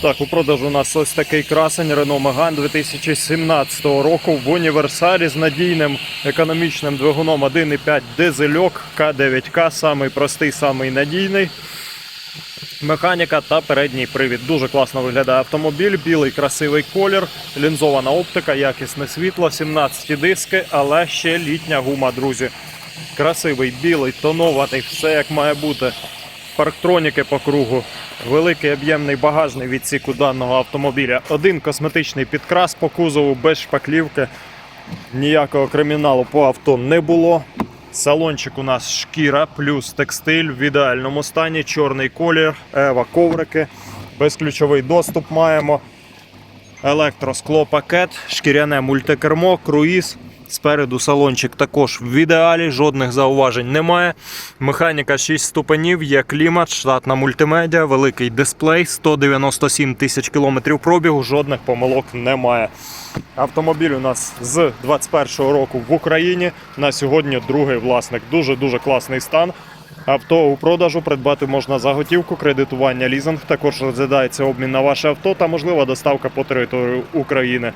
Так, у продажу у нас ось такий красень Renault Megane 2017 року в універсалі з надійним економічним двигуном 1,5 дизельок К9К, самий простий, самий надійний. Механіка та передній привід. Дуже класно виглядає автомобіль, білий красивий колір, лінзована оптика, якісне світло, 17 диски, але ще літня гума, друзі. Красивий, білий, тонований, все як має бути. Парктроніки по кругу, великий об'ємний багажний відсік у даного автомобіля. Один косметичний підкрас по кузову без шпаклівки. Ніякого криміналу по авто не було. Салончик у нас шкіра плюс текстиль в ідеальному стані, чорний колір, ева коврики, безключовий доступ маємо. Електросклопакет, шкіряне мультикермо, круїз. Спереду салончик також в ідеалі, жодних зауважень немає. Механіка 6 ступенів, є клімат, штатна мультимедіа, великий дисплей, 197 тисяч кілометрів пробігу, жодних помилок немає. Автомобіль у нас з 21-го року в Україні. На сьогодні другий власник. Дуже-дуже класний стан. Авто у продажу придбати можна за готівку, кредитування, лізинг. Також розглядається обмін на ваше авто та можлива доставка по території України.